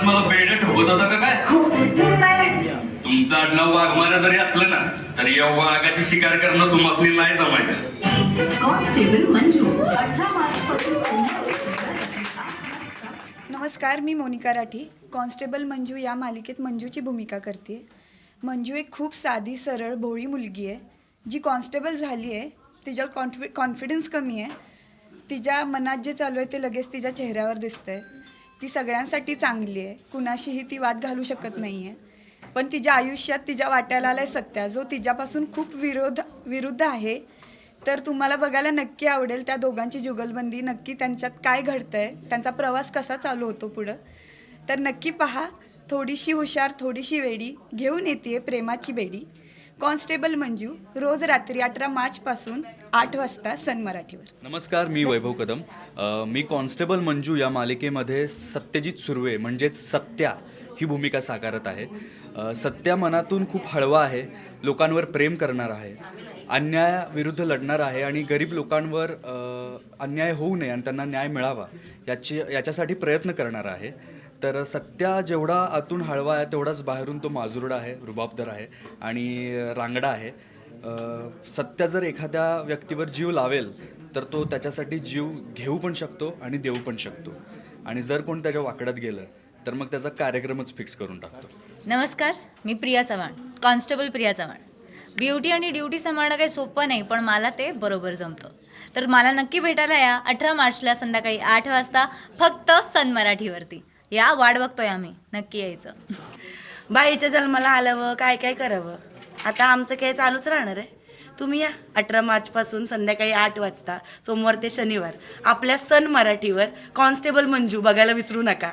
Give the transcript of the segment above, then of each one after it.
घरात मला बेड ठोकत होता का काय? हो तुमचं आडनाव वाघमारा जरी असलं ना तरी या वाघाची शिकार करणं तुम्हाला नाही जमायचं. कॉन्स्टेबल मंजू अठरा मार्च पासून नमस्कार मी मोनिका राठी. कॉन्स्टेबल मंजू या मालिकेत मंजूची भूमिका करते मंजू एक खूप साधी सरळ भोळी मुलगी आहे. जी कॉन्स्टेबल झाली आहे तिच्या कॉन्फि कॉन्फिडन्स कमी आहे तिच्या मनात जे चालू आहे ते लगेच तिच्या चेहऱ्यावर दिसतंय. ती सगळ्यांसाठी चांगली आहे. कुणाशीही ती वाद घालू शकत नाही आहे पण तिच्या आयुष्यात तिच्या वाट्याला आलाय सत्या. जो तिच्यापासून खूप विरोध विरुद्ध आहे तर तुम्हाला बघायला नक्की आवडेल त्या दोघांची जुगलबंदी. नक्की त्यांच्यात काय घडतंय त्यांचा प्रवास कसा चालू होतो पुढं. तर नक्की पहा थोडीशी हुशार थोडीशी वेडी घेऊन येते प्रेमाची बेडी. कॉन्स्टेबल मंजू रोज रात्री अठरा मार्चपासून आठ वाजता सन मराठीवर. नमस्कार मी वैभव कदम. अ, मी कॉन्स्टेबल मंजू या मालिकेमध्ये सत्यजित सुर्वे म्हणजेच सत्या ही भूमिका साकारत आहे. अ, सत्या मनातून खूप हळवा आहे लोकांवर प्रेम करणार आहे अन्यायाविरुद्ध लढणार आहे आणि गरीब लोकांवर अ, अन्याय होऊ नये आणि त्यांना न्याय मिळावा याची याच्यासाठी प्रयत्न करणार आहे. तर सत्या जेवढा आतून हळवा आहे तेवढाच बाहेरून तो माजुरडा आहे रुबाबदार आहे आणि रांगडा आहे. सत्या सत्य जर एखाद्या व्यक्तीवर जीव लावेल तर तो त्याच्यासाठी जीव घेऊ पण शकतो आणि देऊ पण शकतो. आणि जर कोण त्याच्या वाकड्यात गेलं तर मग त्याचा कार्यक्रमच फिक्स करून टाकतो. नमस्कार मी प्रिया चव्हाण कॉन्स्टेबल प्रिया चव्हाण. ब्युटी आणि ड्युटी सांभाळणं काही सोपं नाही पण मला ते बरोबर जमतं. तर मला नक्की भेटायला या अठरा मार्चला संध्याकाळी आठ वाजता फक्त सन मराठीवरती. या वाट बघतोय आम्ही. नक्की यायचं. बाईच्या जन्माला आल्यावर काय काय करावं? आता आमचं काय चालूच राहणार आहे. तुम्ही या. अठरा मार्चपासून संध्याकाळी आठ वाजता सोमवार ते शनिवार. आपल्या सन मराठीवर कॉन्स्टेबल मंजू बघायला विसरू नका.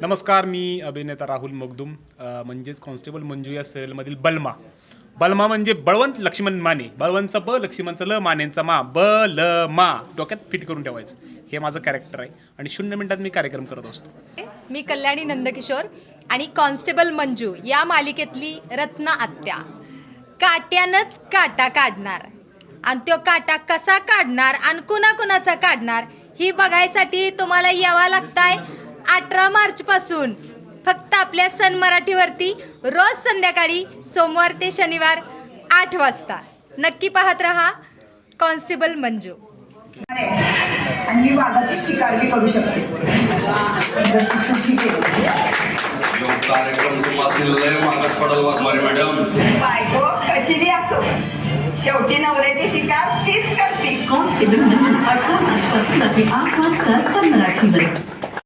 नमस्कार मी अभिनेता राहुल मगदुम अ, म्हणजेच कॉन्स्टेबल मंजू या सिरियलमधील बलमा. बलमा म्हणजे बळवंत लक्ष्मण माने. बळवंतचा ब लक्ष्मणचं ल मानेंचा मा. ब ल मा डोक्यात फिट करून ठेवायचं. हे माझं कॅरेक्टर आहे. आणि शून्य मिनिटात मी कार्यक्रम करत असतो. मी कल्याणी नंदकिशोर आणि कॉन्स्टेबल मंजू या मालिकेतली रत्ना आत्या. काट्यानंच काटा काढणार. आणि तो काटा कसा काढणार आणि कुणाकुणाचा काढणार ही बघायसाठी तुम्हाला यावं लागताय अठरा मार्च पासून फक्त आपल्या सन मराठीवरती रोज संध्याकाळी सोमवार ते शनिवार आठ वाजता. नक्की पाहत रहा कॉन्स्टेबल मंजू. आणि मी वाघाची शिकार बी करू शकते. जशी तुझी केली यो कार्यक्रम तुम्हाला लय मागत पडल वाघमारे मॅडम. बायको कशी बी असो. शेवटी नवऱ्याची शिकार तीच करते. कॉन्स्टेबल मंजू पासून रात्री आठ वाजता सन मराठीवर